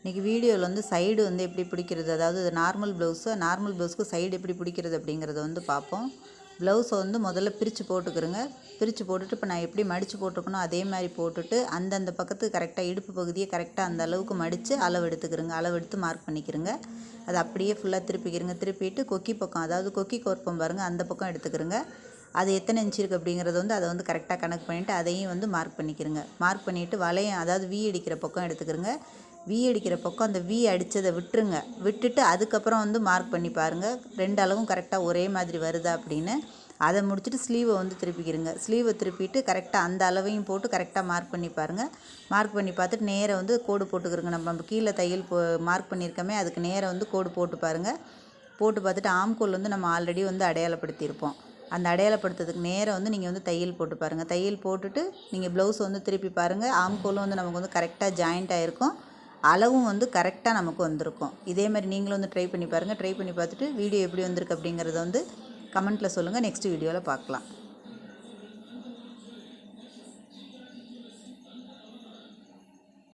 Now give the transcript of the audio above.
இன்றைக்கி வீடியோவில் வந்து சைடு வந்து எப்படி பிடிக்கிறது? அதாவது இது நார்மல் ப்ளவுஸு நார்மல் ப்ளவுஸ்க்கு சைடு எப்படி பிடிக்கிறது அப்படிங்கிறத வந்து பார்ப்போம். ப்ளவுஸை வந்து முதல்ல பிரித்து போட்டுக்கிறோங்க பிரித்து போட்டுட்டு இப்போ நான் எப்படி மடித்து போட்டிருக்கணும் அதே மாதிரி போட்டுட்டு அந்தந்த பக்கத்துக்கு கரெக்டாக இடுப்பு பகுதியை கரெக்டாக அந்த அளவுக்கு மடித்து அளவு எடுத்துக்கிறோங்க அளவு எடுத்து மார்க் பண்ணிக்கிறோங்க அதை அப்படியே ஃபுல்லாக திருப்பிக்கிறோங்க திருப்பிட்டு கொக்கி பக்கம் அதாவது கொக்கி கோர்ப்பம் பாருங்கள் அந்த பக்கம் எடுத்துக்கிறோங்க அது எத்தனை இன்ச் இருக்குது அப்படிங்கிறத வந்து அதை வந்து கரெக்டாக கணக்கு பண்ணிவிட்டு அதையும் வந்து மார்க் பண்ணிக்கிறங்க மார்க் பண்ணிவிட்டு வளையம் அதாவது வி அடிக்கிற பக்கம் எடுத்துக்கிறங்க வி அடிக்கிற பக்கம் அந்த வி அடித்ததை விட்டுருங்க. விட்டுட்டு அதுக்கப்புறம் வந்து மார்க் பண்ணி பாருங்கள் ரெண்டு அளவும் கரெக்டாக ஒரே மாதிரி வருதா அப்படின்னு. அதை முடிச்சுட்டு ஸ்லீவை வந்து திருப்பிக்கிறங்க ஸ்லீவை திருப்பிட்டு கரெக்டாக அந்த அளவையும் போட்டு கரெக்டாக மார்க் பண்ணி பாருங்கள் மார்க் பண்ணி பார்த்துட்டு நேராக வந்து கோடு போட்டுக்கிறோங்க நம்ம நம்ம கீழே தையல் போ மார்க் பண்ணியிருக்கோமே அதுக்கு நேராக வந்து கோடு போட்டு பாருங்கள் போட்டு பார்த்துட்டு ஆம்கோல் வந்து நம்ம ஆல்ரெடி வந்து அடையாளப்படுத்தியிருப்போம். அந்த அடையாளப்படுத்துறதுக்கு நேராக வந்து நீங்கள் வந்து தையல் போட்டு பாருங்கள் தையல் போட்டுட்டு நீங்கள் ப்ளவுஸ் வந்து திருப்பி பாருங்கள் ஆம்கோலும் வந்து நமக்கு வந்து கரெக்டாக ஜாயிண்ட் ஆகிருக்கும் அளவும் வந்து கரெக்டாக நமக்கு வந்திருக்கும். இதே மாதிரி நீங்களும் வந்து ட்ரை பண்ணி பாருங்கள் ட்ரை பண்ணி பார்த்துட்டு வீடியோ எப்படி வந்திருக்கு அப்படிங்கிறத வந்து கமெண்ட்டில் சொல்லுங்கள் நெக்ஸ்ட் வீடியோவில் பார்க்கலாம்.